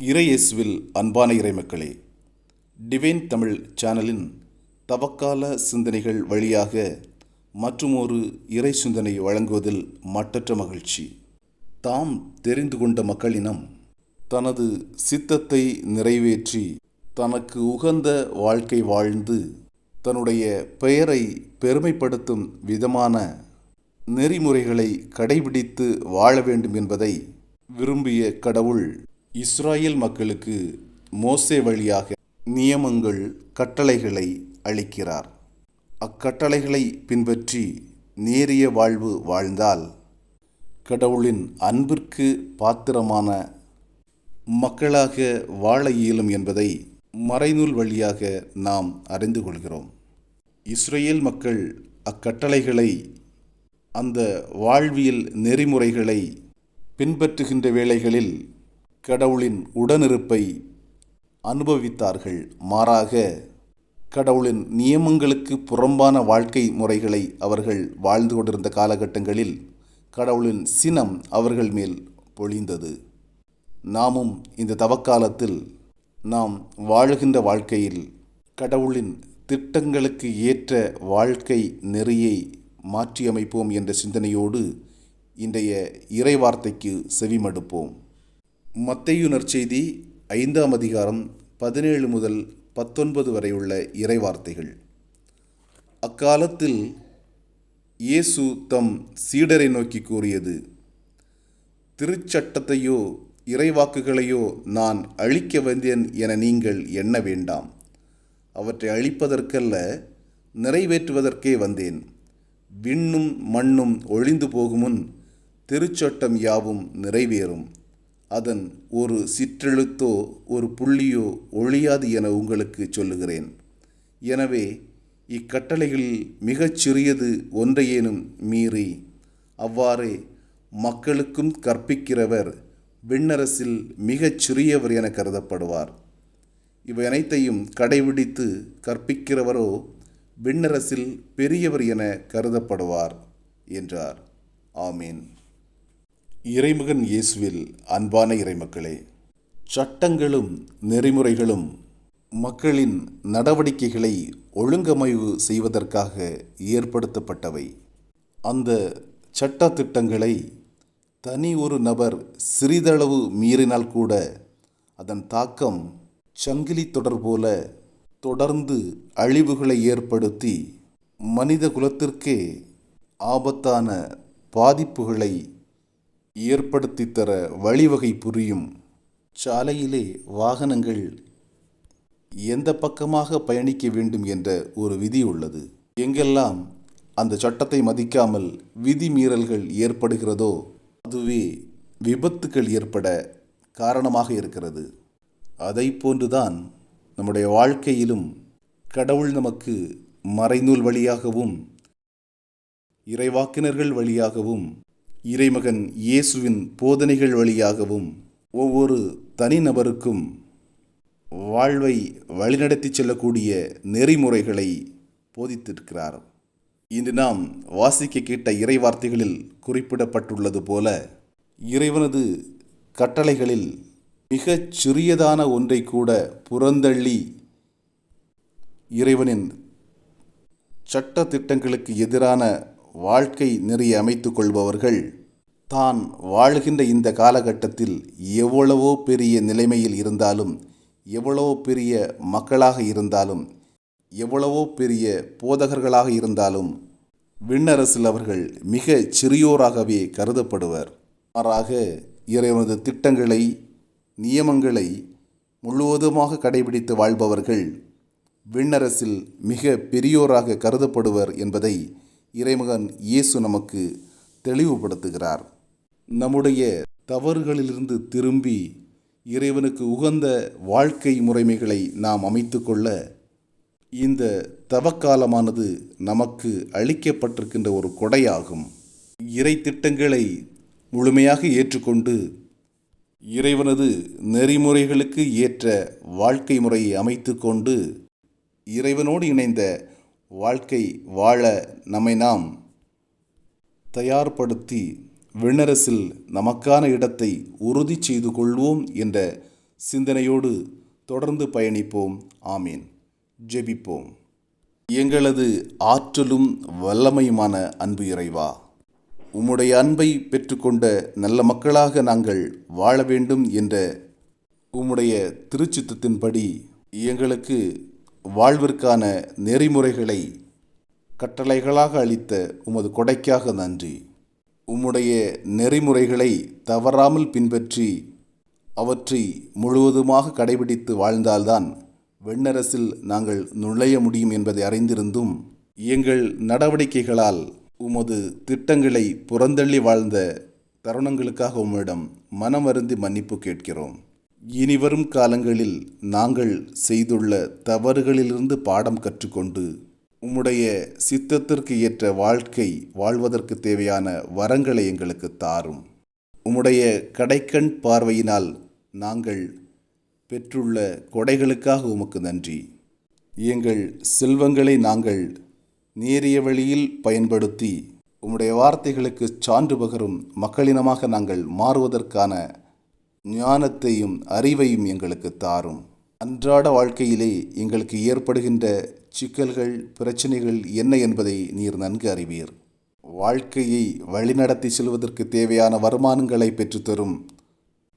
இறையேசுவில் அன்பான இறைமக்களே டிவைன் தமிழ் சேனலின் தவக்கால சிந்தனைகள் வழியாக மற்றுமொரு இறை சிந்தனை வழங்குவதில் மட்டற்ற மகிழ்ச்சி. தாம் தெரிந்து கொண்ட மக்களினம் தனது சித்தத்தை நிறைவேற்றி தனக்கு உகந்த வாழ்க்கை வாழ்ந்து தன்னுடைய பெயரை பெருமைப்படுத்தும் விதமான நெறிமுறைகளை கடைபிடித்து வாழ வேண்டும் என்பதை விரும்பிய கடவுள் இஸ்ராயேல் மக்களுக்கு மோசே வழியாக நியமங்கள் கட்டளைகளை அளிக்கிறார். அக்கட்டளைகளை பின்பற்றி நேரிய வாழ்வு வாழ்ந்தால் கடவுளின் அன்பிற்கு பாத்திரமான மக்களாக வாழ இயலும் என்பதை மறைநூல் வழியாக நாம் அறிந்து கொள்கிறோம். இஸ்ரேல் மக்கள் அக்கட்டளைகளை அந்த வாழ்வியல் நெறிமுறைகளை பின்பற்றுகின்ற வேளைகளில் கடவுளின் உடனிருப்பை அனுபவித்தார்கள். மாறாக கடவுளின் நியமங்களுக்கு புறம்பான வாழ்க்கை முறைகளை அவர்கள் வாழ்ந்து கொண்டிருந்த காலகட்டங்களில் கடவுளின் சினம் அவர்கள் மேல் பொழிந்தது. நாமும் இந்த தவக்காலத்தில் நாம் வாழுகின்ற வாழ்க்கையில் கடவுளின் திட்டங்களுக்கு ஏற்ற வாழ்க்கை நெறியை மாற்றியமைப்போம் என்ற சிந்தனையோடு இன்றைய இறைவார்த்தைக்கு செவிமடுப்போம். மத்தையுனர் செய்தி ஐந்தாம் அதிகாரம் பதினேழு முதல் பத்தொன்பது வரை உள்ள இறைவார்த்தைகள். அக்காலத்தில் இயேசு தம் சீடரை நோக்கி கூறியது திருச்சட்டத்தையோ இறைவாக்குகளையோ நான் அழிக்க வந்தேன் என நீங்கள் எண்ண வேண்டாம். அவற்றை அழிப்பதற்கல்ல நிறைவேற்றுவதற்கே வந்தேன். விண்ணும் மண்ணும் ஒழிந்து போகுமுன் திருச்சட்டம் யாவும் நிறைவேறும். அதன் ஒரு சிற்றெழுத்தோ ஒரு புள்ளியோ ஒழியாது என உங்களுக்கு சொல்லுகிறேன். எனவே இக்கட்டளைகளில் மிகச் சிறியது ஒன்றையேனும் மீறி அவ்வாறே மக்களுக்கும் கற்பிக்கிறவர் விண்ணரசில் மிகச் சிறியவர் என கருதப்படுவார். இவை அனைத்தையும் கடைபிடித்து கற்பிக்கிறவரோ விண்ணரசில் பெரியவர் என கருதப்படுவார் என்றார். ஆமீன். இறைமகன் இயேசுவில் அன்பான இறைமக்களே சட்டங்களும் நெறிமுறைகளும் மக்களின் நடவடிக்கைகளை ஒழுங்கமைவு செய்வதற்காக ஏற்படுத்தப்பட்டவை. அந்த சட்ட திட்டங்களை தனி ஒரு நபர் சிறிதளவு மீறினால் கூட அதன் தாக்கம் சங்கிலி தொடர் போல தொடர்ந்து அழிவுகளை ஏற்படுத்தி மனித குலத்திற்கே ஆபத்தான பாதிப்புகளை ஏற்படுத்தி தர வழிவகை புரியும். சாலையிலே வாகனங்கள் எந்த பக்கமாக பயணிக்க வேண்டும் என்ற ஒரு விதி உள்ளது. எங்கெல்லாம் அந்த சட்டத்தை மதிக்காமல் விதி மீறல்கள் ஏற்படுகிறதோ அதுவே விபத்துக்கள் ஏற்பட காரணமாக இருக்கிறது. அதை போன்றுதான் நம்முடைய வாழ்க்கையிலும் கடவுள் நமக்கு மறைநூல் வழியாகவும் இறைவாக்கினர்கள் வழியாகவும் இறைமகன் இயேசுவின் போதனைகள் வழியாகவும் ஒவ்வொரு தனிநபருக்கும் வாழ்வை வழிநடத்தி செல்லக்கூடிய நெறிமுறைகளை போதித்திருக்கிறார். இன்று நாம் வாசிக்க கேட்ட இறைவார்த்தைகளில் குறிப்பிடப்பட்டுள்ளது போல இறைவனது கட்டளைகளில் மிகச் சிறியதான ஒன்றை கூட புறந்தள்ளி இறைவனின் சட்ட திட்டங்களுக்கு எதிரான வாழ்க்கை நெறியை அமைத்து கொள்பவர்கள் தான் வாழுகின்ற இந்த காலகட்டத்தில் எவ்வளவோ பெரிய நிலைமையில் இருந்தாலும் எவ்வளவோ பெரிய மக்களாக இருந்தாலும் எவ்வளவோ பெரிய போதகர்களாக இருந்தாலும் விண்ணரசில் அவர்கள் மிக சிறியோராகவே கருதப்படுவர். மாறாக இறைவனது திட்டங்களை நியமங்களை முழுவதுமாக கடைபிடித்து வாழ்பவர்கள் விண்ணரசில் மிக பெரியோராக கருதப்படுவர் என்பதை இறைமகன் இயேசு நமக்கு தெளிவுபடுத்துகிறார். நம்முடைய தவறுகளிலிருந்து திரும்பி இறைவனுக்கு உகந்த வாழ்க்கை முறைமைகளை நாம் அமைத்துக்கொள்ள இந்த தவக்காலமானது நமக்கு அளிக்கப்பட்டிருக்கின்ற ஒரு கொடையாகும். இறை திட்டங்களை முழுமையாக ஏற்றுக்கொண்டு இறைவனது நெறிமுறைகளுக்கு ஏற்ற வாழ்க்கை முறையை அமைத்து கொண்டு இறைவனோடு இணைந்த வாழ்க்கை வாழ நம்மை நாம் தயார்படுத்தி விண்ணரசில் நமக்கான இடத்தை உறுதி செய்து கொள்வோம் என்ற சிந்தனையோடு தொடர்ந்து பயணிப்போம். ஆமீன். ஜெபிப்போம். எங்களது ஆற்றலும் வல்லமையுமான அன்பு இறைவா உம்முடைய அன்பை பெற்றுக்கொண்ட நல்ல மக்களாக நாங்கள் வாழ வேண்டும் என்ற உம்முடைய திருச்சித்தத்தின்படி எங்களுக்கு வாழ்விற்கான நெறிமுறைகளை கட்டளைகளாக அளித்த உமது கொடைக்காக நன்றி. உம்முடைய நெறிமுறைகளை தவறாமல் பின்பற்றி அவற்றை முழுவதுமாக கடைபிடித்து வாழ்ந்தால்தான் வெண்ணரசில் நாங்கள் நுழைய முடியும் என்பதை அறிந்திருந்தும் எங்கள் நடவடிக்கைகளால் உமது திட்டங்களை புறந்தள்ளி வாழ்ந்த தருணங்களுக்காக உம்மிடம் மனம் வருந்தி மன்னிப்பு கேட்கிறோம். இனிவரும் காலங்களில் நாங்கள் செய்துள்ள தவறுகளிலிருந்து பாடம் கற்றுக்கொண்டு உம்முடைய சித்தத்திற்கு ஏற்ற வாழ்க்கை வாழ்வதற்கு தேவையான வரங்களை எங்களுக்கு தாரும். உம்முடைய கடைக்கண் பார்வையினால் நாங்கள் பெற்றுள்ள கொடைகளுக்காக உமக்கு நன்றி. எங்கள் செல்வங்களை நாங்கள் நேரிய வழியில் பயன்படுத்தி உம்முடைய வார்த்தைகளுக்கு சான்று பகரும் மக்களினமாக நாங்கள் மாறுவதற்கான ஞானத்தையும் அறிவையும் எங்களுக்கு தாரும். அன்றாட வாழ்க்கையிலே எங்களுக்கு ஏற்படுகின்ற சிக்கல்கள் பிரச்சனைகள் என்ன என்பதை நீர் நன்கு அறிவீர். வாழ்க்கையை வழிநடத்தி செல்வதற்கு தேவையான வருமானங்களை பெற்றுத்தரும்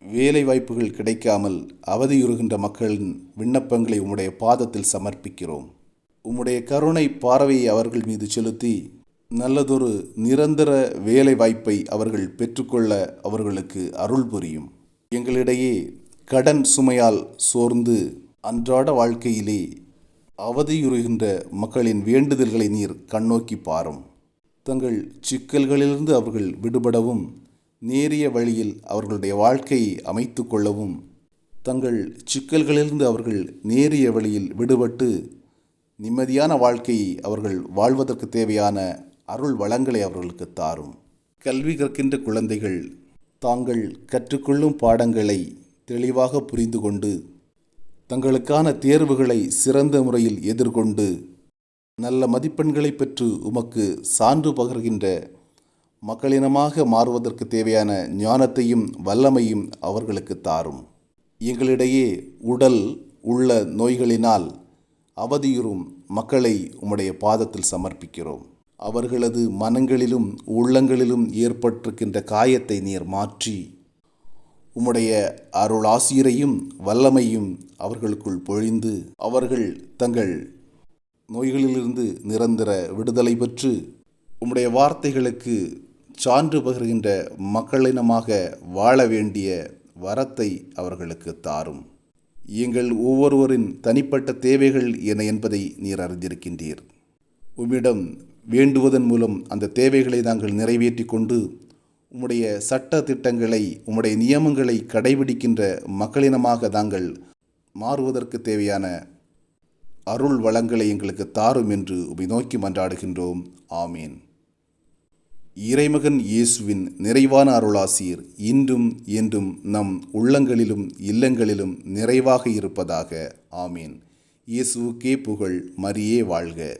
வேலை வாய்ப்புகள் கிடைக்காமல் அவதியுறுகின்ற மக்களின் விண்ணப்பங்களை உம்முடைய பாதத்தில் சமர்ப்பிக்கிறோம். உம்முடைய கருணை பார்வையை அவர்கள் மீது செலுத்தி நல்லதொரு நிரந்தர வேலை வாய்ப்பை அவர்கள் பெற்றுக்கொள்ள அவர்களுக்கு அருள் புரியும். எங்களிடையே கடன் சுமையால் சோர்ந்து அன்றாட வாழ்க்கையிலே அவதியுறுகின்ற மக்களின் வேண்டுதல்களை நீர் கண்ணோக்கி பாரும். தங்கள் சிக்கல்களிலிருந்து அவர்கள் விடுபடவும் நேரிய வழியில் அவர்களுடைய வாழ்க்கையை அமைத்து கொள்ளவும் தங்கள் சிக்கல்களிலிருந்து அவர்கள் நேரிய வழியில் விடுபட்டு நிம்மதியான வாழ்க்கையை அவர்கள் வாழ்வதற்கு தேவையான அருள் வளங்களை அவர்களுக்கு தாரும். கல்வி கற்கின்ற குழந்தைகள் தாங்கள் கற்றுக்கொள்ளும் பாடங்களை தெளிவாக புரிந்து கொண்டு தங்களுக்கான தேர்வுகளை சிறந்த முறையில் எதிர்கொண்டு நல்ல மதிப்பெண்களை பெற்று உமக்கு சான்று பகர்கின்ற மக்களினமாக மாறுவதற்கு தேவையான ஞானத்தையும் வல்லமையும் அவர்களுக்கு தாரும். எங்களிடையே உடல் உள்ள நோய்களினால் அவதியுறும் மக்களை உம்முடைய பாதத்தில் சமர்ப்பிக்கிறோம். அவர்களது மனங்களிலும் உள்ளங்களிலும் ஏற்பட்டிருக்கின்ற காயத்தை நீர் மாற்றி உம்முடைய அருள் ஆசிரியரையும் வல்லமையும் அவர்களுக்குள் பொழிந்து அவர்கள் தங்கள் நோய்களிலிருந்து நிரந்தர விடுதலை பெற்று உம்முடைய வார்த்தைகளுக்கு சான்று பகிர்கின்ற மக்களினமாக வாழ வேண்டிய வரத்தை அவர்களுக்கு தாரும். எங்கள் ஒவ்வொருவரின் தனிப்பட்ட தேவைகள் என என்பதை நீர் அறிந்திருக்கின்றீர். உம்மிடம் வேண்டுவதன் மூலம் அந்த தேவைகளை நாங்கள் நிறைவேற்றி கொண்டு உம்முடைய சட்ட திட்டங்களை உம்முடைய நியமங்களை கடைபிடிக்கின்ற மக்களினமாக நாங்கள் மாறுவதற்கு தேவையான அருள் வளங்களை எங்களுக்கு தாரும் என்று உமை நோக்கி மன்றாடுகின்றோம். ஆமீன். இறைமகன் இயேசுவின் நிறைவான அருளாசீர் இன்றும் என்றும் நம் உள்ளங்களிலும் இல்லங்களிலும் நிறைவாக இருப்பதாக. ஆமீன். இயேசுவுக்கே புகழ் மரியே வாழ்க.